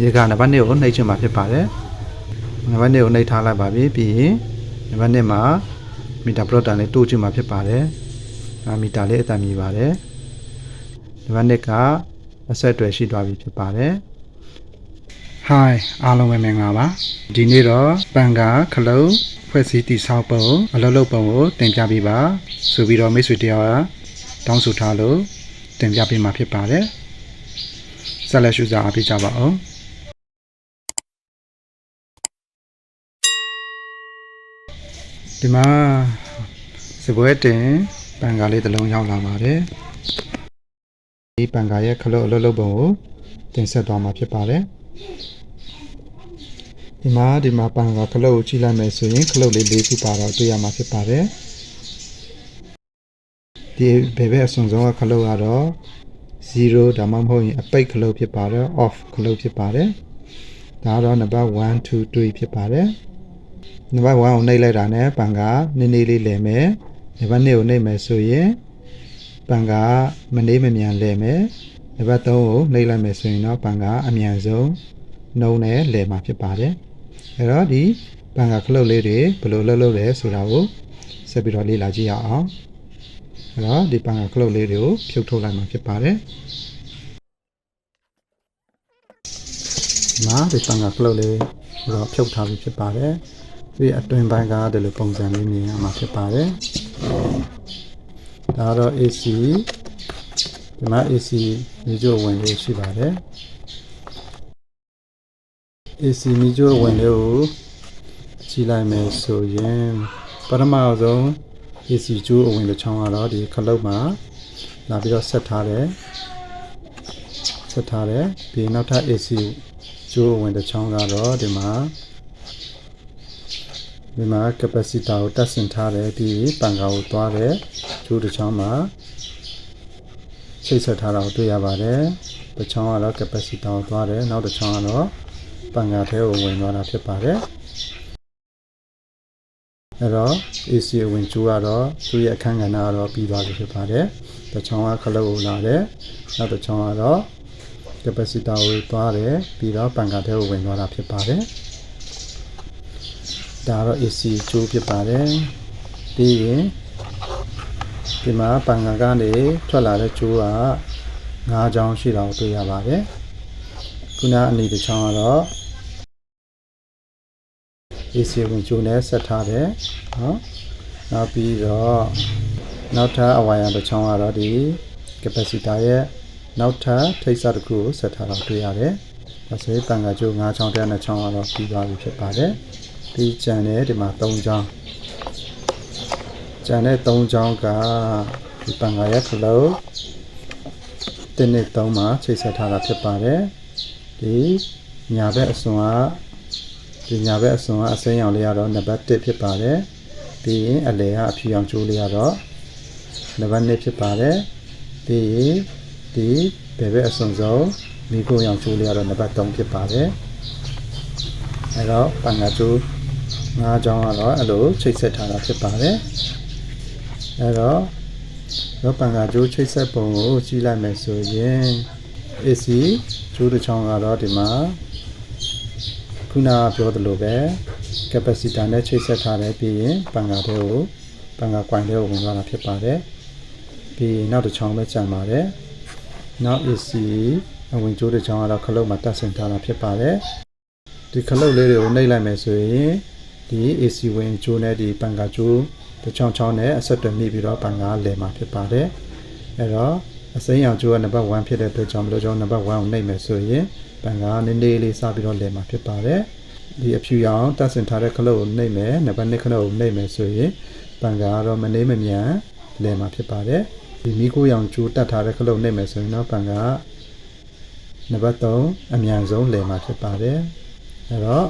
ဒီကနံပါတ်2ကိုနှိပ်ချင်မှာဖြစ်ပါတယ်နံပါတ်2ကိုနှိပ်ထားလိုက်ပါပြီပြီးရင်နံပါတ်2မှာမီတာပလော့တာလေးတိုးချင်မှာဖြစ်ပါတယ်အာမီတာလေးအတန်မြည်ပါတယ်နံပါတ်2ကအဆက်အသွယ်ရှိသွားပြီဖြစ်ပါတယ် Hi အားလုံးပဲမင်္ဂလာပါဒီနေ့တော့ပန်ကာခလုံးဖွဲ့စည်းတည်ဆောက်ပုံအလုပ်လုပ်ပုံကိုတင်ပြပေးပါဆိုပြီးတော့မိတ်ဆွေတယောက်ကတောင်းဆိုထားလို့တင်ပြပေးမှာဖြစ်ပါတယ်ဆက်လက်ရှုစားအားပေးကြပါအောင် ဒီမှာစပွဲတင်ပန်ကာလေးတစ်လုံးရောက်လာပါတယ်ဒီပန်ကာရဲ့ခလုံးအလုပ်လုပ်ပုံကိုတင်ဆက်သွားမှာဖြစ်ပါတယ်ဒီမှာဒီမှာပန်ကခလုတ်ကိုကြည့်လိုက်မယ်ဆိုရင်ခလုတ်လေး၄ခုပါတော့တွေ့ရမှာဖြစ်ပါတယ်ဒီဘယ်ဘက်အစွန်ဆုံးကခလုတ်ကတော့0ဒါမှမဟုတ်ရင်အပိတ်ခလုတ်ဖြစ်ပါတယ် off ခလုတ်ဖြစ်ပါတယ်ဒါကတော့နံပါတ်1 2 3ဖြစ်ပါတယ် နံပါတ်1ကိုနှိပ်လိုက်တာနဲ့ပန်ကနည်းနည်းလေးလဲမယ်နံပါတ်2ကိုနှိပ်မယ်ဆိုရင်ပန်ကမနှေးမမြန်လဲမယ်နံပါတ်3ကိုနှိပ်လိုက်မယ်ဆိုရင်တော့ပန်ကအမြန်ဆုံးနှုံးနဲ့လဲမှာဖြစ်ပါတယ်အဲ့တော့ဒီပန်ကခလုတ်လေးတွေဘယ်လိုလှုပ်လှုပ်လဲဆိုတာကိုဆက်ပြီးတော့လေ့လာကြည့်ရအောင်အဲ့တော့ဒီပန်ကခလုတ်လေးတွေကိုဖြုတ်ထုတ်လိုက်မှာဖြစ်ပါတယ်ဒီမှာဒီပန်ကခလုတ်လေးကိုတော့ဖြုတ်ထားပြီးဖြစ်ပါတယ် ဒီအတွင်ပိုင်းကဒီလိုပုံစံလေးမြင်ရမှာဖြစ်ပါတယ်ဒါကတော့ AC ဒီမှာ AC မြေကျိုးဝင်လေးရှိပါတယ် AC မီဂျိုဝင်လေးကိုကြည့်လိုက်မယ်ဆိုရင်ပထမဆုံး AC ကျိုးအဝင်တစ်ချောင်းကတော့ဒီခလုတ်မှာလာပြီးတော့ဆက်ထားတယ်ဆက်ထားတယ်ပြီးနောက်ထပ် AC ကျိုးအဝင်တစ်ချောင်းကတော့ဒီမှာ ဒီမှာ capacitor ကိုတက်ဆင်ထားတယ်ပြီးပန်ကာကိုသွားတယ်ကျိုးတစ်ချောင်းမှာချိတ်ဆက်ထားတာကိုတွေ့ရပါတယ်တစ်ချောင်းကတော့ capacitor ကိုသွားတယ်နောက်တစ်ချောင်းကတော့ပန်ကာထဲကိုဝင်သွားတာဖြစ်ပါတယ်အဲ့တော့ AC အဝင်ကျိုးကတော့သူ့ရဲ့အခန်းကဏ္ဍကတော့ပြီးသွားပြီဖြစ်ပါတယ်တစ်ချောင်းကခလုတ်ကိုလာတယ်နောက်တစ်ချောင်းကတော့ capacitor ကိုသွားတယ်ပြီးတော့ပန်ကာထဲကိုဝင်သွားတာဖြစ်ပါတယ် ဒါကတော့ AC ကျိုးဖြစ်ပါတယ်ပြီးရင်ဒီမှာပန်ကာကနေထွက်လာတဲ့ကျိုးက၅ချောင်းရှိတာကိုတွေ့ရပါတယ်ခုနအနေတစ်ချောင်းကတော့ AC ဝင်ကျိုးနဲ့ဆက်ထားတယ်နော်နောက်ပြီးတော့နောက်ထပ်အဝါရတစ်ချောင်းကတော့ဒီ capacitor ရဲ့နောက်ထပ်ထိပ်စတစ်ခုကိုဆက်ထားတာတွေ့ရတယ်ဒါဆိုရင်တန်ခါကျိုး9ချောင်းတဲ့2ချောင်းကတော့ပြီးသွားပြီဖြစ်ပါတယ် ပြီးကြံတဲ့ဒီမှာ3ချောင်းကြံတဲ့3ချောင်းကဒီတန်ခါရဲ့ flow တင်းနဲ့3မှာချိတ်ဆက်ထားတာဖြစ်ပါတယ်ဒီညာဘက်အစွန်ကဒီညာဘက်အစွန်ကအစိမ်းရောင်လေးကတော့နံပါတ်1ဖြစ်ပါတယ်ပြီးရင်အလယ်ကအဖြူရောင်ကျိုးလေးကတော့နံပါတ်2ဖြစ်ပါတယ်ပြီးရင်ဒီဘယ်ဘက်အစွန်ဆုံးမိခိုးရောင်ကျိုးလေးကတော့နံပါတ်3ဖြစ်ပါတယ်အဲတော့ပန်ကကျိုး ငါးချောင်းကတော့အဲ့လိုချိတ်ဆက်ထားတာဖြစ်ပါတယ်အဲတော့တော့ပန်ကကျိုးချိတ်ဆက်ပုံကိုကြည့်လိုက်မယ်ဆိုရင် AC ကျိုးတစ်ချောင်းကတော့ဒီမှာခုနကပြောသလိုပဲ capacitor နဲ့ချိတ်ဆက်ထားတယ်ပြီးရင်ပန်ကာတဲ့ကိုပန်ကာ coin တဲ့ကိုဝင်သွားတာဖြစ်ပါတယ်ပြီးရင်နောက်တစ်ချောင်းပဲကျန်ပါတယ်နောက် AC အဝင်ကျိုးတစ်ချောင်းကတော့ခလုတ်မှာတက်ဆင်ထားတာဖြစ်ပါတယ်ဒီခလုတ်လေးတွေကိုနှိပ်လိုက်မယ်ဆိုရင် ဒီ AC ဝင်ကျိုးနဲ့ဒီပန်ကာကျိုးတစ်ချောင်းချောင်းနဲ့အဆက်တွဲမိပြီးတော့ပန်ကာလည်မှာဖြစ်ပါတယ်အဲ့တော့အစိမ်းရောင်ကျိုးကနံပါတ်1ဖြစ်တဲ့အတွက်ကြောင့်မလို့ကျွန်တော်နံပါတ်1ကိုနှိပ်မယ်ဆိုရင်ပန်ကာနည်းနည်းလေးစပြီးတော့လည်မှာဖြစ်ပါတယ်ဒီအဖြူရောင်တက်ဆင်ထားတဲ့ခလုတ်ကိုနှိပ်မယ်နံပါတ်2ခလုတ်ကိုနှိပ်မယ်ဆိုရင်ပန်ကာကတော့မနှိမ့်မမြန်လဲမှာဖြစ်ပါတယ်ဒီမီကိုရောင်ကျိုးတက်ထားတဲ့ခလုတ်နှိပ်မယ်ဆိုရင်တော့ပန်ကာနံပါတ်3အမြန်ဆုံးလဲမှာဖြစ်ပါတယ်အဲတော့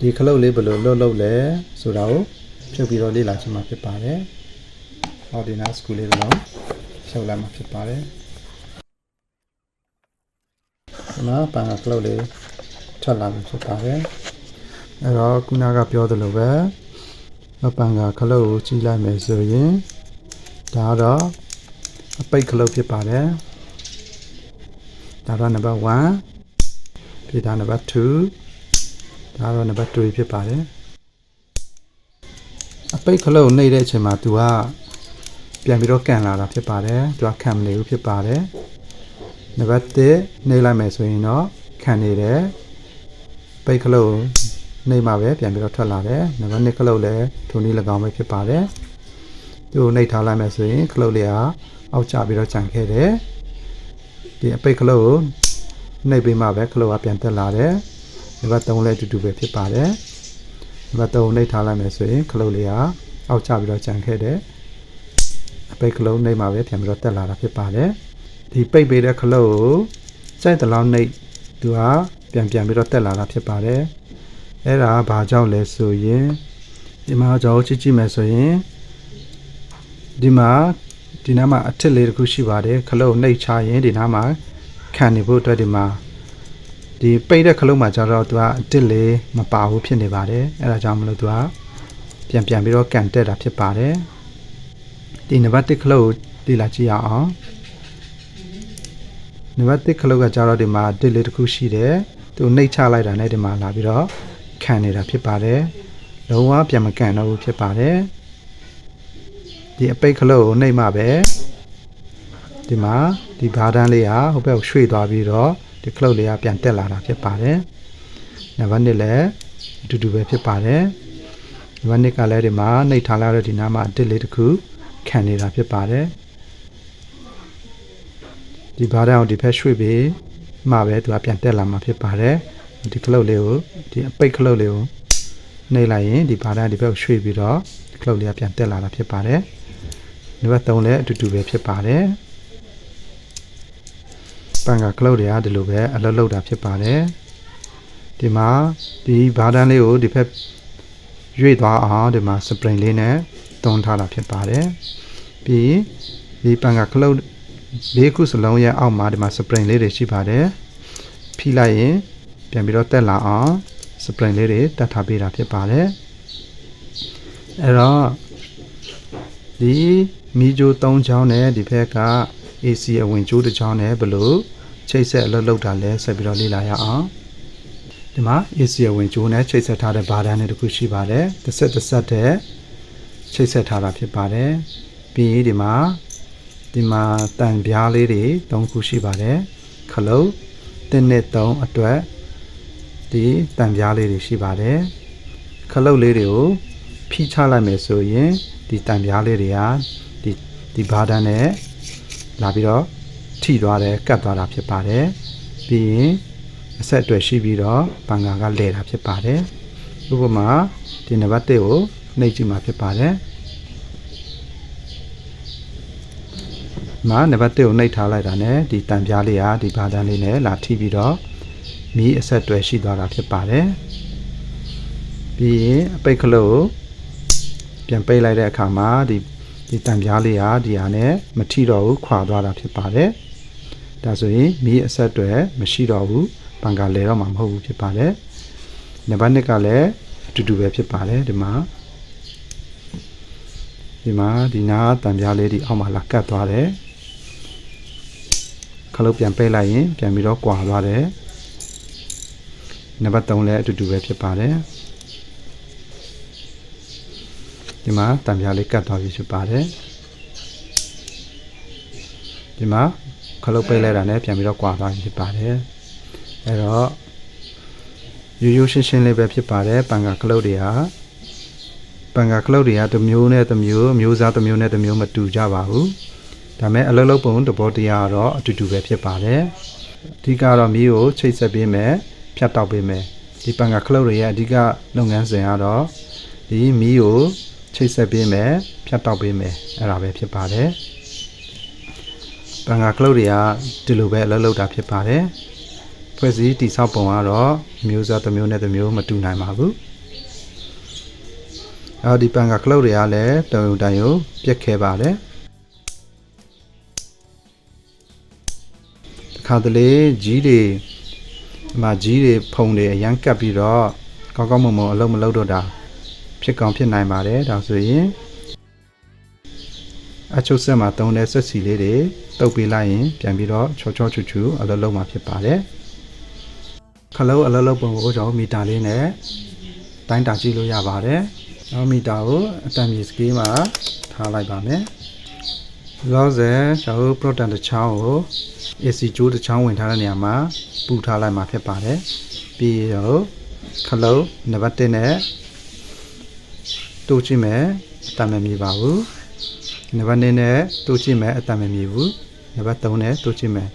ဒီခလုတ်လေးဘယ်လိုလွတ်လွတ်လဲဆိုတာကိုဖြုတ်ပြီးတော့လေ့လာချင်မှာဖြစ်ပါတယ်ဟောဒီနာစကူလေးတော့ဖြုတ်လိုက်မှာဖြစ်ပါတယ်ဒီမှာပန်ကာခလုတ်လေးထွက်လာပြီဖြစ်ပါတယ်အဲ့တော့ခုနကပြောသလိုပဲအပန်ကခလုတ်ကိုကြီးလိုက်မယ်ဆိုရင်ဒါတော့အပိတ်ခလုတ်ဖြစ်ပါတယ်ဒါတော့နံပါတ်1ဒီဒါနံပါတ်2 ဒါတော့နံပါတ်3ဖြစ်ပါတယ်အပိတ်ခလုတ်နှိပ်တဲ့အချိန်မှာ तू ကပြန်ပြီးတော့ကန်လာတာဖြစ်ပါတယ် तू ကခံမနေဘူးဖြစ်ပါတယ်နံပါတ်1နှိပ်လိုက်မယ်ဆိုရင်တော့ခံနေတယ်ပိတ်ခလုတ်နှိပ်မှပဲပြန်ပြီးတော့ထွက်လာတယ်နံပါတ်2ခလုတ်လည်းထိုနည်း၎င်းပဲဖြစ်ပါတယ်သူ့ကိုနှိပ်ထားလိုက်မယ်ဆိုရင်ခလုတ်လေးကအောက်ကျပြီးတော့ကြံခဲ့တယ်ဒီအပိတ်ခလုတ်ကိုနှိပ်ပြီးမှပဲခလုတ်ကပြန်တက်လာတယ် နံပါတ်3လည်းအတူတူပဲဖြစ်ပါတယ်နံပါတ်3နှိပ်ထားလိုက်မယ်ဆိုရင်ခလုတ်လေးကအောက်ကျပြီးတော့ကြံခဲ့တယ်အပိတ်ခလုတ်နှိပ်မှပဲပြန်ပြီးတော့တက်လာတာဖြစ်ပါတယ်ဒီပိတ်ပေးတဲ့ခလုတ်ကိုကြိုက်တဲ့လောက်နှိပ်သူကပြန်ပြန်ပြီးတော့တက်လာတာဖြစ်ပါတယ်အဲ့ဒါဘာကြောင့်လဲဆိုရင်ဒီမှာကျွန်တော်ကြည့်ကြည့်မယ်ဆိုရင်ဒီမှာဒီနားမှာအထစ်လေးတစ်ခုရှိပါတယ်ခလုတ်နှိပ်ချရင်ဒီနားမှာခံနေဖို့အတွက်ဒီမှာ ဒီပိတ်တဲ့ခလုတ်မှာကျတော့သူကအတစ်လေးမပါဘူးဖြစ်နေပါတယ်အဲ့ဒါကြောင့်မလို့သူကပြန်ပြန်ပြီးတော့ကန်တက်တာဖြစ်ပါတယ်ဒီနံပါတ်1ခလုတ်ကိုဒီလာကြည့်ရအောင်နံပါတ်1ခလုတ်ကကျတော့ဒီမှာတစ်လေးတစ်ခုရှိတယ်သူနှိပ်ချလိုက်တာနဲ့ဒီမှာလာပြီးတော့ခံနေတာဖြစ်ပါတယ်လုံးဝပြန်မကန်တော့ဘူးဖြစ်ပါတယ်ဒီအပိတ်ခလုတ်ကိုနှိပ်မှပဲဒီမှာဒီဘားတန်းလေးကဟိုဘက်ကိုရွှေ့သွားပြီးတော့ ဒီခလုတ်လေးကပြန်တက်လာတာဖြစ်ပါတယ်နံပါတ်2လည်းအတူတူပဲဖြစ်ပါတယ်နံပါတ်2ကလည်းဒီမှာနှိပ်ထားလိုက်တော့ဒီနားမှာအတစ်လေးတစ်ခုခံနေတာဖြစ်ပါတယ်ဒီဘားတန်းကိုဒီဘက်ရွှေ့ပြီးမှပဲသူကပြန်တက်လာမှာဖြစ်ပါတယ်ဒီခလုတ်လေးကိုဒီအပိတ်ခလုတ်လေးကိုနှိပ်လိုက်ရင်ဒီဘားတန်းဒီဘက်ကိုရွှေ့ပြီးတော့ဒီခလုတ်လေးကပြန်တက်လာတာဖြစ်ပါတယ်နံပါတ်3လည်းအတူတူပဲဖြစ်ပါတယ် ပန်ကခလုတ်တွေကဒီလိုပဲအလုပ်လုပ်တာဖြစ်ပါတယ်ဒီမှာဒီဘားတန်းလေးကိုဒီဘက်ရွေ့သွားအောင်ဒီမှာစပရင်လေးနဲ့တွန်းထားတာဖြစ်ပါတယ်ပြီးဒီပန်ကခလုတ်လေးခုစလုံးရဲ့အောက်မှာဒီမှာစပရင်လေးတွေရှိပါတယ်ဖိလိုက်ရင်ပြန်ပြီးတော့တက်လာအောင်စပရင်လေးတွေတက်ထားပေးတာဖြစ်ပါတယ်အဲ့တော့ဒီမီဂျို၃ချောင်းနဲ့ဒီဘက်က AC အဝင်ကျိုးတစ်ချောင်းနဲ့ဘလို့ချိတ်ဆက်အလုပ်လုပ်တာလဲဆက်ပြီးတော့လေ့လာရအောင်ဒီမှာ AC အဝင်ကျိုးနဲ့ချိတ်ဆက်ထားတဲ့ဘားတန်းတွေတစ်ခုရှိပါတယ်တစ်ဆက်တစ်ဆက်တဲ့ချိတ်ဆက်ထားတာဖြစ်ပါတယ်ပြီးရင်ဒီမှာဒီမှာတန်ပြားလေးတွေ၃ခုရှိပါတယ်ခလုတ်တစ်နဲ့၃အတွက်ဒီတန်ပြားလေးတွေရှိပါတယ်ခလုတ်လေးတွေကိုဖိချလိုက်မယ်ဆိုရင်ဒီတန်ပြားလေးတွေကဒီဒီဘားတန်းနဲ့ လာပြီးတော့ထိသွားတယ်ကတ်သွားတာဖြစ်ပါတယ်ပြီးရင်အဆက်အတွေ့ရှိပြီးတော့ဘန်ကာကလဲတာဖြစ်ပါတယ်ဥပမာဒီနံပါတ်1ကိုနှိပ်ကြည့်မှာဖြစ်ပါတယ်မှာနံပါတ်1ကိုနှိပ်ထားလိုက်တာ ਨੇ ဒီတန်ပြားလေးဟာဒီဘားတန်းလေးနဲ့လာထိပြီးတော့မီးအဆက်အတွေ့ရှိသွားတာဖြစ်ပါတယ်ပြီးရင်အပိတ်ခလုတ်ကိုပြန်ပိတ်လိုက်တဲ့အခါမှာဒီ ဒီတံပြားလေးဟာဒီဟာနဲ့မထိတော့ဘူးခွာသွားတာဖြစ်ပါတယ်။ဒါဆိုရင်မီးအဆက်တွေမရှိတော့ဘူးဘန်ကာလဲတော့မှမဟုတ်ဘူးဖြစ်ပါတယ်။နံပါတ်1ကလည်းအတူတူပဲဖြစ်ပါတယ်ဒီမှာဒီမှာဒီနာတံပြားလေးဒီအောက်မှာလာကတ်သွားတယ်။ခလုတ်ပြန်ပိတ်လိုက်ရင်ပြန်ပြီးတော့ကွာသွားတယ်။နံပါတ်3လည်းအတူတူပဲဖြစ်ပါတယ်။ ဒီမှာတံပြားလေးကတ်သွားပြီဖြစ်ပါတယ်ဒီမှာခလုတ်ပိတ်လိုက်တာနဲ့ပြန်ပြီးတော့ကွာသွားပြီဖြစ်ပါတယ်အဲ့တော့ရိုးရိုးရှင်းရှင်းလေးပဲဖြစ်ပါတယ်ပန်ကခလုတ်တွေဟာပန်ကခလုတ်တွေကတစ်မျိုးနဲ့တစ်မျိုးမျိုးစားတစ်မျိုးနဲ့တစ်မျိုးမတူကြပါဘူးဒါမဲ့အလုံးလုံးပုံသဘောတရားကတော့အတူတူပဲဖြစ်ပါတယ်အဓိကတော့မီးကိုချိတ်ဆက်ပေးမယ်ဖြတ်တောက်ပေးမယ်ဒီပန်ကခလုတ်တွေရဲ့အဓိကလုပ်ငန်းစဉ်ကတော့ဒီမီးကို ချိတ်ဆက်ပေးမယ်ဖြတ်တောက်ပေးမယ်အဲ့ဒါပဲဖြစ်ပါတယ်ပန်ကာကလုတ်တွေကဒီလိုပဲအလုပ်လုပ်တာဖြစ်ပါတယ်ဖွဲ့စည်းတိဆောက်ပုံကတော့မျိုးစားတစ်မျိုးနဲ့တစ်မျိုးမတူနိုင်ပါဘူးအော်ဒီပန်ကာကလုတ်တွေကလည်းတုံတိုင်ကိုပြက်ခဲပါတယ်ခါတလေကြီးတွေအမကြီးတွေဖုံတွေအရန်ကပ်ပြီးတော့ကောင်းကောင်းမွန်မွန်အလုပ်မလုပ်တော့တာ ဖြစ်ကောင်းဖြစ်နိုင်ပါတယ်ဒါဆိုရင်အချုပ်ဆက်မှာတုံးတဲ့ဆက်စီလေးတွေတုပ်ပေးလိုက်ရင်ပြန်ပြီးတော့ချောချောချူချူအလုပ်လုပ်မှာဖြစ်ပါတယ်ခလုံးအလုံးလုံးပုံကိုကျွန်တော်မီတာလေးနဲ့တိုင်းတာကြည့်လို့ရပါတယ်နောက်မီတာကိုအတန်မြေစကေးမှာထားလိုက်ပါမယ်လောဆယ်ကျွန်တော် proton တစ်ချောင်းကို AC ကျိုးတစ်ချောင်းဝင်ထားတဲ့နေရာမှာပူထားလိုက်မှာဖြစ်ပါတယ်ပြီးတော့ခလုံးနံပါတ်1နဲ့ တိုးကြည့်မယ်အတန်မမြည်ပါဘူးနံပါတ်2နဲ့တိုးကြည့်မယ်အတန်မမြည်ဘူးနံပါတ်3နဲ့တိုးကြည့်မယ်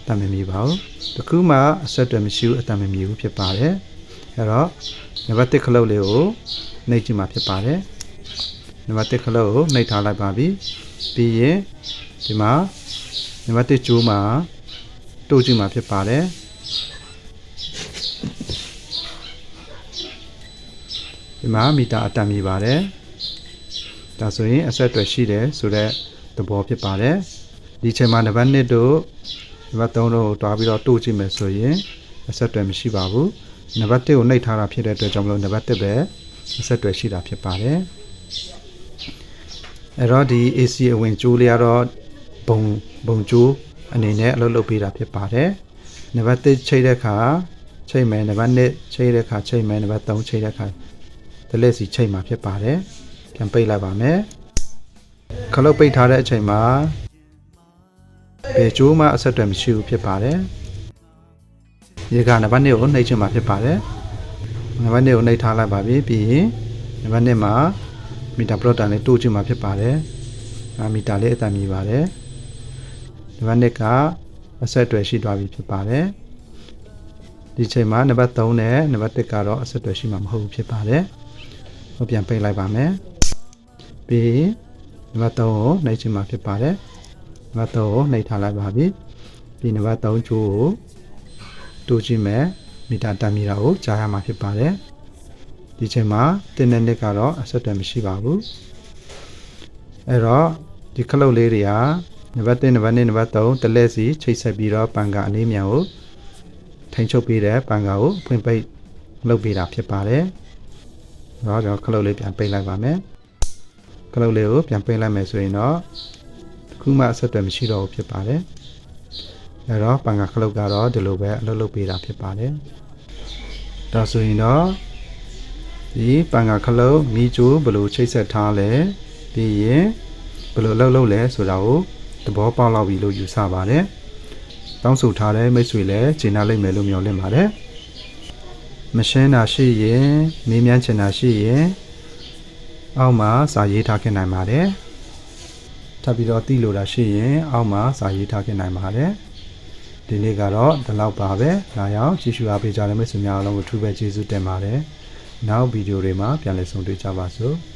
အတန်မမြည်ပါဘူးတခုမှအဆက်အသွယ်မရှိဘူးအတန်မမြည်ဘူးဖြစ်ပါတယ်အဲ့တော့နံပါတ်1ခလုံးလေးကိုနှိပ်ကြည့်မှာဖြစ်ပါတယ်နံပါတ်1ခလုံးကိုနှိပ်ထားလိုက်ပါပြီပြီးရင်ဒီမှာနံပါတ်1ကျိုးမှာတိုးကြည့်မှာဖြစ်ပါတယ် ဒီမှာမီတာအတန်မြည်ပါတယ်ဒါဆိုရင်အဆက်အသွယ်ရှိတယ်ဆိုတော့သဘောဖြစ်ပါတယ်ဒီချိန်မှာနံပါတ်1တို့နံပါတ်3တို့ကိုတွားပြီးတော့တိုးကြည့်မယ်ဆိုရင်အဆက်အသွယ်မရှိပါဘူးနံပါတ်1ကိုနှိပ်ထားတာဖြစ်တဲ့အတွက်ကြောင့်မလို့နံပါတ်1ပဲအဆက်အသွယ်ရှိတာဖြစ်ပါတယ်အဲ့တော့ဒီ AC အဝင်ကျိုးလေးကတော့ဘုံဘုံကျိုးအနေနဲ့အလုပ်လုပ်ပေးတာဖြစ်ပါတယ်နံပါတ်1ချိန်တဲ့အခါချိန်မယ်နံပါတ်2ချိန်တဲ့အခါချိန်မယ်နံပါတ်3ချိန်တဲ့အခါ တလက်စီချိန်မှာဖြစ်ပါတယ်ပြန်ပိတ်လိုက်ပါမယ်ခလုတ်ပိတ်ထားတဲ့အချိန်မှာဘယ်ကျိုးမှအဆက်အသွယ်မရှိဘူးဖြစ်ပါတယ်ရေကနံပါတ်2ကိုနှိပ်ချင်မှာဖြစ်ပါတယ်နံပါတ်2ကိုနှိပ်ထားလိုက်ပါပြီပြီးရင်နံပါတ်2မှာမီတာပလော့တာလေးတိုးချင်မှာဖြစ်ပါတယ်အာမီတာလေးအတန်မြည်ပါတယ်နံပါတ်2ကအဆက်အသွယ်ရှိသွားပြီဖြစ်ပါတယ်ဒီချိန်မှာနံပါတ်3နဲ့နံပါတ်1ကတော့အဆက်အသွယ်ရှိမှာမဟုတ်ဘူးဖြစ်ပါတယ် ဟောပြန်ပိတ်လိုက်ပါမယ်ပြီးရင်နံပါတ်3ကိုနှိပ်ချင်မှာဖြစ်ပါတယ်နံပါတ်3ကိုနှိပ်ထားလိုက်ပါပြီပြီးနံပါတ်3ကျိုးကိုတိုးကြည့်မယ်မီတာတန်မီတာကိုကြားရမှာဖြစ်ပါတယ်ဒီချိန်မှာတင်းတဲ့နှစ်ကတော့အဆက်အသွယ်မရှိပါဘူးအဲ့တော့ဒီခလုတ်လေးတွေကနံပါတ်1နံပါတ်2နံပါတ်3တလက်စီချိတ်ဆက်ပြီးတော့ပန်ကအလေးမြန်ကိုထိန်ချုပ်ပေးတဲ့ပန်ကာကိုဖွင့်ပိတ်လုပ်ပေးတာဖြစ်ပါတယ်။ တော့ကျွန်တော်ခလုတ်လေးပြန်ပိတ်လိုက်ပါမယ်။ခလုတ်လေးကိုပြန်ပိတ်လိုက်မယ်ဆိုရင်တော့တစ်ခုမှအဆက်အသွယ်မရှိတော့ဘူးဖြစ်ပါတယ်။အဲတော့ပန်ကာခလုတ်ကတော့ဒီလိုပဲအလုပ်လုပ်ပေးတာဖြစ်ပါတယ်။ဒါဆိုရင်တော့ဒီပန်ကာခလုတ်မိကျိုးဘယ်လိုချိတ်ဆက်ထားလဲပြီးရင်ဘယ်လိုလုပ်လုပ်လဲဆိုတာကိုသဘောပေါက်လောက်ပြီလို့ယူဆပါတယ်။တောင်းဆိုထားတဲ့မိတ်ဆွေလည်းဂျင်းနာလိမ့်မယ်လို့မျှော်လင့်ပါတယ်။ မရှင်းတာရှိရင်မေးမြန်းချင်တာရှိရင်အောက်မှာစာရေးထားခဲ့နိုင်ပါတယ်။ထပ်ပြီးတော့သိလို့တာရှိရင်အောက်မှာစာရေးထားခဲ့နိုင်ပါတယ်။ဒီနေ့ကတော့ဒီလောက်ပါပဲ။လာရောက်ကြည့်ရှုအားပေးကြတဲ့မိတ်ဆွေများအားလုံးကိုထူးပဲကျေးဇူးတင်ပါတယ်။နောက်ဗီဒီယိုတွေမှာပြန်လည်ဆုံတွေ့ကြပါစို့။